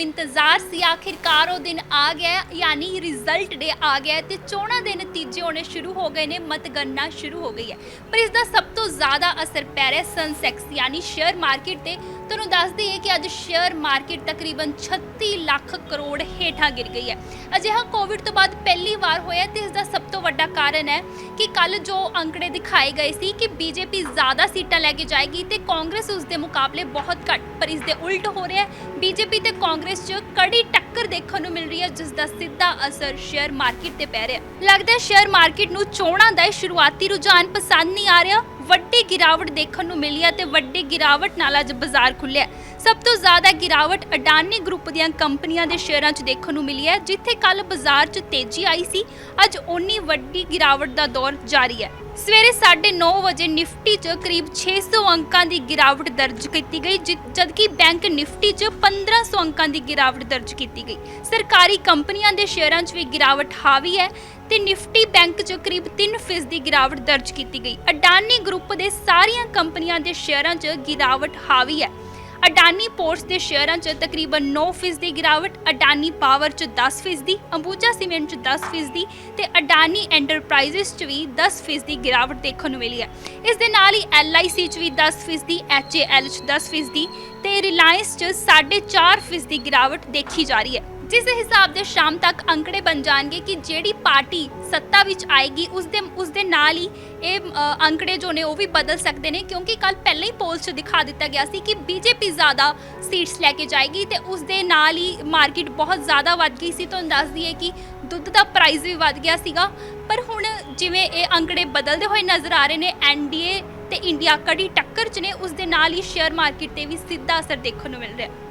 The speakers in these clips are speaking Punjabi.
ਇੰਤਜ਼ਾਰ ਸੀ, ਆਖਿਰਕਾਰ ਉਹ ਦਿਨ ਆ ਗਿਆ, ਯਾਨੀ ਰਿਜ਼ਲਟ ਡੇ ਆ ਗਿਆ ਤੇ ਚੋਣਾਂ ਦੇ ਨਤੀਜੇ ਆਉਣੇ ਸ਼ੁਰੂ ਹੋ ਗਏ ਨੇ, ਮਤਗਣਨਾ ਸ਼ੁਰੂ ਹੋ ਗਈ ਹੈ। ਪਰ ਇਸ ਦਾ ਸਭ ਤੋਂ ਜ਼ਿਆਦਾ ਅਸਰ ਪੈ ਰਿਹਾ ਸਨਸੈਕਸ ਯਾਨੀ ਸ਼ੇਅਰ ਮਾਰਕੀਟ ਤੇ। ਤੁਹਾਨੂੰ ਦੱਸ ਦਈਏ ਕਿ ਅੱਜ ਸ਼ੇਅਰ ਮਾਰਕੀਟ ਤਕਰੀਬਨ 36 ਲੱਖ ਕਰੋੜ ਹੇਠਾਂ ਗਿਰ ਗਈ ਹੈ। ਅਜਿਹਾ ਕੋਵਿਡ ਤੋਂ ਬਾਅਦ ਪਹਿਲੀ ਵਾਰ ਹੋਇਆ ਤੇ ਇਸ ਦਾ ਸਭ ਤੋਂ ਵੱਡਾ ਕਾਰਨ ਹੈ ਕਿ ਕੱਲ ਜੋ ਅੰਕੜੇ ਦਿਖਾਏ ਗਏ ਸੀ ਕਿ ਬੀਜੇਪੀ ਜ਼ਿਆਦਾ ਸੀਟਾਂ ਲੈ ਕੇ ਜਾਏਗੀ ਤੇ ਕਾਂਗਰਸ ਉਸ ਦੇ ਮੁਕਾਬਲੇ ਬਹੁਤ ਘੱਟ, ਪਰ ਇਸ ਦੇ ਉਲਟ ਹੋ ਰਿਹਾ ਹੈ। ਬੀਜੇਪੀ ਤੇ ਕਾਂਗਰਸ 'ਚ ਕੜੀ ਟੱਕਰ ਦੇਖਣ ਨੂੰ ਮਿਲ ਰਹੀ ਹੈ, ਜਿਸ ਦਾ ਸਿੱਧਾ ਅਸਰ ਸ਼ੇਅਰ ਮਾਰਕੀਟ ਤੇ ਪੈ ਰਿਹਾ ਲੱਗਦਾ ਹੈ ਸ਼ੇਅਰ ਮਾਰਕੀਟ ਨੂੰ ਚੋਣਾਂ ਦਾ ਇਹ ਸ਼ੁਰੂਆਤੀ ਰੁਝਾਨ ਪਸੰਦ ਨਹੀਂ ਆ ਰਿਹਾ। ਵੱਡੀ ਗਿਰਾਵਟ ਦੇਖਣ ਨੂੰ ਮਿਲੀ ਹੈ ਤੇ ਵੱਡੀ ਗਿਰਾਵਟ ਨਾਲ ਅੱਜ ਬਾਜ਼ਾਰ ਖੁੱਲਿਆ ਸਭ ਤੋਂ ਜ਼ਿਆਦਾ ਗਿਰਾਵਟ ਅਡਾਨੀ ਗਰੁੱਪ ਦੀਆਂ ਕੰਪਨੀਆਂ ਦੇ ਸ਼ੇਅਰਾਂ 'ਚ ਦੇਖਣ ਨੂੰ ਮਿਲੀ ਹੈ, ਜਿੱਥੇ ਕੱਲ ਬਾਜ਼ਾਰ 'ਚ ਤੇਜ਼ੀ ਆਈ ਸੀ। ਅੱਜ ਓਨੀ ਵੱਡੀ ਗਿਰਾਵਟ ਦਾ ਦੌਰ ਜਾਰੀ ਹੈ। ਸਵੇਰੇ 9:30 ਵਜੇ ਨਿਫਟੀ 'ਚ ਕਰੀਬ 600 ਅੰਕਾਂ ਦੀ ਗਿਰਾਵਟ ਦਰਜ ਕੀਤੀ ਗਈ, ਜਿ- ਜਦਕਿ ਬੈਂਕ ਨਿਫਟੀ 'ਚ 1500 ਅੰਕਾਂ ਦੀ ਗਿਰਾਵਟ ਦਰਜ ਕੀਤੀ ਗਈ। ਸਰਕਾਰੀ ਕੰਪਨੀਆਂ ਦੇ ਸ਼ੇਅਰਾਂ 'ਚ ਵੀ ਗਿਰਾਵਟ ਹਾਵੀ ਹੈ ਤੇ ਨਿਫਟੀ ਬੈਂਕ 'ਚ ਕਰੀਬ 3% ਦੀ ਗਿਰਾਵਟ ਦਰਜ ਕੀਤੀ ਗਈ। ਅਡਾਨੀ ਗਰੁੱਪ ਦੇ ਸਾਰੀਆਂ ਕੰਪਨੀਆਂ ਦੇ ਸ਼ੇਅਰਾਂ 'ਚ ਗਿਰਾਵਟ ਹਾਵੀ ਹੈ। ਅਡਾਨੀ ਪੋਰਟਸ ਦੇ ਸ਼ੇਅਰਾਂ 'ਚ ਤਕਰੀਬਨ 9% ਦੀ ਗਿਰਾਵਟ, ਅਡਾਨੀ ਪਾਵਰ 'ਚ 10% ਦੀ ਅੰਬੂਜਾ ਸੀਮੈਂਟ 'ਚ 10% ਦੀ ਤੇ ਅਡਾਨੀ ਐਂਟਰਪ੍ਰਾਈਜ਼ਸ 'ਚ ਵੀ 10% ਦੀ ਗਿਰਾਵਟ ਦੇਖਣ ਨੂੰ ਮਿਲੀ ਹੈ। ਇਸ ਦੇ ਨਾਲ ਹੀ LIC 'ਚ ਵੀ 10% ਦੀ HAL 'ਚ 10% ਦੀ ਤੇ ਰਿਲਾਇੰਸ 'ਚ 4.5% ਦੀ ਗਿਰਾਵਟ ਦੇਖੀ ਜਾ ਰਹੀ ਹੈ। ਜਿਸ ਹਿਸਾਬ ਦੇ ਸ਼ਾਮ ਤੱਕ ਅੰਕੜੇ ਬਣ ਜਾਣਗੇ ਕਿ ਜਿਹੜੀ ਪਾਰਟੀ ਸੱਤਾ ਵਿੱਚ ਆਏਗੀ ਉਸ ਦੇ ਉਸ ਦੇ ਨਾਲ ਹੀ ਇਹ ਅ, ਅੰਕੜੇ ਜੋ ਨੇ ਉਹ ਵੀ ਬਦਲ ਸਕਦੇ ਨੇ ਕਿਉਂਕਿ ਕੱਲ ਪਹਿਲਾਂ ਹੀ ਪੋਲ 'ਚ ਦਿਖਾ ਦਿੱਤਾ ਗਿਆ ਸੀ ਕਿ ਬੀਜੇਪੀ ਜ਼ਿਆਦਾ ਸੀਟਸ ਲੈ ਕੇ ਜਾਏਗੀ ਤੇ ਉਸ ਦੇ ਨਾਲ ਹੀ ਮਾਰਕੀਟ ਬਹੁਤ ਜ਼ਿਆਦਾ ਵੱਧ ਗਈ ਸੀ। ਤੁਹਾਨੂੰ ਦੱਸ ਦਈਏ ਕਿ ਦੁੱਧ ਦਾ ਪ੍ਰਾਈਸ ਵੀ ਵੱਧ ਗਿਆ ਸੀਗਾ। ਪਰ ਹੁਣ ਜਿਵੇਂ ਇਹ ਅੰਕੜੇ ਬਦਲਦੇ ਹੋਏ ਨਜ਼ਰ ਆ ਰਹੇ ਨੇ ਐਨਡੀਏ ਤੇ ਇੰਡੀਆ ਕੜੀ ਟੱਕਰ 'ਚ ਨੇ ਉਸ ਦੇ ਨਾਲ ਹੀ ਸ਼ੇਅਰ ਮਾਰਕੀਟ ਤੇ ਵੀ ਸਿੱਧਾ ਅਸਰ ਦੇਖਣ ਨੂੰ ਮਿਲ ਰਿਹਾ।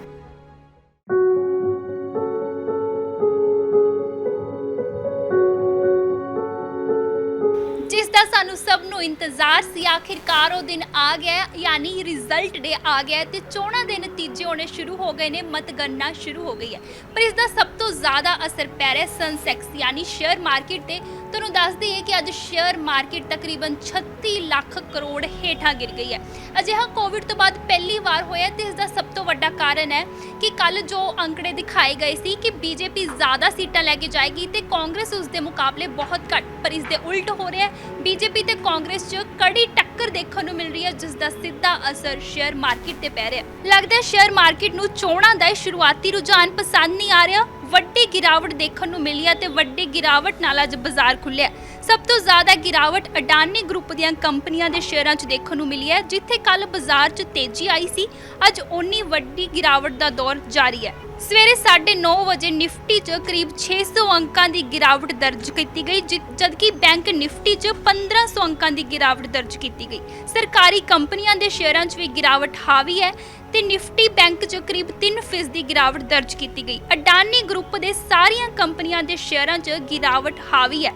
ਸਾਨੂੰ ਸਭ ਨੂੰ ਇੰਤਜ਼ਾਰ ਸੀ, ਆਖਿਰਕਾਰ ਉਹ ਦਿਨ ਆ ਗਿਆ ਯਾਨੀ ਰਿਜ਼ਲਟ ਡੇ ਆ ਗਿਆ ਤੇ ਚੋਣਾਂ ਦੇ ਨਤੀਜੇ ਹੋਣੇ ਸ਼ੁਰੂ ਹੋ ਗਏ ਨੇ, ਮਤਗਣਨਾ ਸ਼ੁਰੂ ਹੋ ਗਈ ਹੈ। ਪਰ ਇਸ ਦਾ ਸਭ ਤੋਂ ਜ਼ਿਆਦਾ ਅਸਰ ਪੈ ਰਿਹਾ ਸਨਸੈਕਸ, ਯਾਨੀ ਸ਼ੇਅਰ ਮਾਰਕੀਟ ਤੇ। ਤੁਹਾਨੂੰ ਦੱਸ ਦਈਏ ਕਿ ਅੱਜ ਸ਼ੇਅਰ ਮਾਰਕੀਟ ਤਕਰੀਬਨ 36 ਲੱਖ ਕਰੋੜ ਹੇਠਾਂ ਗਿਰ ਗਈ ਹੈ। ਅਜਿਹਾ ਕੋਵਿਡ ਤੋਂ ਬਾਅਦ ਪਹਿਲੀ ਵਾਰ ਹੋਇਆ ਤੇ ਇਸ ਦਾ ਸਭ ਤੋਂ ਵੱਡਾ ਕਾਰਨ ਹੈ ਕਿ ਕੱਲ ਜੋ ਅੰਕੜੇ ਦਿਖਾਏ ਗਏ ਸੀ ਕਿ ਬੀਜੇਪੀ ਜ਼ਿਆਦਾ ਸੀਟਾਂ ਲੈ ਕੇ ਜਾਏਗੀ ਤੇ ਕਾਂਗਰਸ ਉਸ ਦੇ ਮੁਕਾਬਲੇ ਬਹੁਤ ਘੱਟ, ਪਰ ਇਸ ਦੇ ਉਲਟ ਹੋ ਰਿਹਾ ਹੈ। ਬੀਜੇਪੀ ਤੇ ਕਾਂਗਰਸ 'ਚ ਕੜੀ ਟੱਕਰ ਦੇਖਣ ਨੂੰ ਮਿਲ ਰਹੀ ਹੈ ਜਿਸ ਦਾ ਸਿੱਧਾ ਅਸਰ ਸ਼ੇਅਰ ਮਾਰਕੀਟ ਤੇ ਪੈ ਰਿਹਾ ਹੈ। ਲੱਗਦਾ ਸ਼ੇਅਰ ਮਾਰਕੀਟ ਨੂੰ ਚੋਣਾਂ ਦਾ ਸ਼ੁਰੂਆਤੀ ਰੁਝਾਨ ਪਸੰਦ ਨਹੀਂ ਆ ਰਿਹਾ। ਵੱਡੀ ਗਿਰਾਵਟ ਦੇਖਣ ਨੂੰ ਮਿਲੀ ਹੈ ਤੇ ਵੱਡੀ ਗਿਰਾਵਟ ਨਾਲ ਅੱਜ ਬਾਜ਼ਾਰ ਖੁੱਲਿਆ ਸਭ ਤੋਂ ਜ਼ਿਆਦਾ ਗਿਰਾਵਟ ਅਡਾਨੀ ਗਰੁੱਪ ਦੀਆਂ ਕੰਪਨੀਆਂ ਦੇ ਸ਼ੇਅਰਾਂ 'ਚ ਦੇਖਣ ਨੂੰ ਮਿਲੀ ਹੈ, ਜਿੱਥੇ ਕੱਲ ਬਾਜ਼ਾਰ 'ਚ ਤੇਜ਼ੀ ਆਈ ਸੀ। ਅੱਜ ਓਨੀ ਵੱਡੀ ਗਿਰਾਵਟ ਦਾ ਦੌਰ ਜਾਰੀ ਹੈ। ਸਵੇਰੇ 9:30 ਵਜੇ ਨਿਫਟੀ 'ਚ ਕਰੀਬ 600 ਅੰਕਾਂ ਦੀ ਗਿਰਾਵਟ ਦਰਜ ਕੀਤੀ ਗਈ, ਜਿ- ਜਦਕਿ ਬੈਂਕ ਨਿਫਟੀ 'ਚ 1500 ਅੰਕਾਂ ਦੀ ਗਿਰਾਵਟ ਦਰਜ ਕੀਤੀ ਗਈ। ਸਰਕਾਰੀ ਕੰਪਨੀਆਂ ਦੇ ਸ਼ੇਅਰਾਂ 'ਚ ਵੀ ਗਿਰਾਵਟ ਹਾਵੀ ਹੈ ਤੇ ਨਿਫਟੀ ਬੈਂਕ 'ਚ ਕਰੀਬ 3% ਦੀ ਗਿਰਾਵਟ ਦਰਜ ਕੀਤੀ ਗਈ। ਅਡਾਨੀ ਗਰੁੱਪ ਦੇ ਸਾਰੀਆਂ ਕੰਪਨੀਆਂ ਦੇ ਸ਼ੇਅਰਾਂ 'ਚ ਗਿਰਾਵਟ ਹਾਵੀ ਹੈ।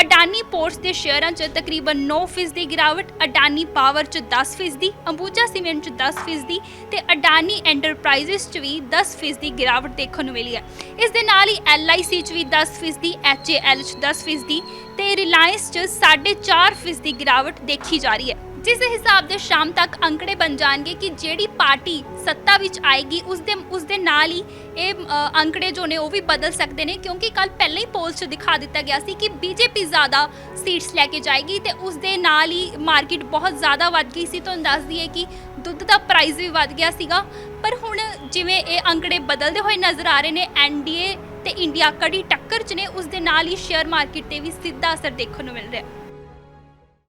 ਅਡਾਨੀ ਪੋਰਟਸ ਦੇ ਸ਼ੇਅਰਾਂ 'ਚ ਤਕਰੀਬਨ 9% ਦੀ ਗਿਰਾਵਟ, ਅਡਾਨੀ ਪਾਵਰ 'ਚ 10% ਦੀ ਅੰਬੂਜਾ ਸੀਮੈਂਟ 'ਚ 10% ਦੀ ਤੇ ਅਡਾਨੀ ਐਂਟਰਪ੍ਰਾਈਜ਼ਸ 'ਚ ਵੀ 10% ਦੀ ਗਿਰਾਵਟ ਦੇਖਣ ਨੂੰ ਮਿਲੀ ਹੈ। ਇਸ ਦੇ ਨਾਲ ਹੀ LIC 'ਚ ਵੀ 10% ਦੀ HAL 'ਚ 10% ਦੀ ਤੇ ਰਿਲਾਇੰਸ 'ਚ 4.5% ਦੀ ਗਿਰਾਵਟ ਦੇਖੀ ਜਾ ਰਹੀ ਹੈ। ਜਿਸ ਹਿਸਾਬ ਦੇ ਸ਼ਾਮ ਤੱਕ ਅੰਕੜੇ ਬਣ ਜਾਣਗੇ ਕਿ ਜਿਹੜੀ ਪਾਰਟੀ ਸੱਤਾ ਵਿੱਚ ਆਏਗੀ ਉਸ ਦੇ ਉਸ ਦੇ ਨਾਲ ਹੀ ਇਹ ਅ, ਅੰਕੜੇ ਜੋ ਨੇ ਉਹ ਵੀ ਬਦਲ ਸਕਦੇ ਨੇ ਕਿਉਂਕਿ ਕੱਲ ਪਹਿਲਾਂ ਹੀ ਪੋਲਸ 'ਚ ਦਿਖਾ ਦਿੱਤਾ ਗਿਆ ਸੀ ਕਿ ਬੀਜੇਪੀ ਜ਼ਿਆਦਾ ਸੀਟਸ ਲੈ ਕੇ ਜਾਏਗੀ ਤੇ ਉਸ ਦੇ ਨਾਲ ਹੀ ਮਾਰਕੀਟ ਬਹੁਤ ਜ਼ਿਆਦਾ ਵੱਧ ਗਈ ਸੀ। ਤੁਹਾਨੂੰ ਦੱਸ ਦਈਏ ਕਿ ਦੁੱਧ ਦਾ ਪ੍ਰਾਈਸ ਵੀ ਵੱਧ ਗਿਆ ਸੀਗਾ। ਪਰ ਹੁਣ ਜਿਵੇਂ ਇਹ ਅੰਕੜੇ ਬਦਲਦੇ ਹੋਏ ਨਜ਼ਰ ਆ ਰਹੇ ਨੇ ਐਨਡੀਏ ਤੇ ਇੰਡੀਆ ਕੜੀ ਟੱਕਰ 'ਚ ਨੇ ਉਸ ਦੇ ਨਾਲ ਹੀ ਸ਼ੇਅਰ ਮਾਰਕੀਟ ਤੇ ਵੀ ਸਿੱਧਾ ਅਸਰ ਦੇਖਣ ਨੂੰ ਮਿਲ ਰਿਹਾ। ਹੈ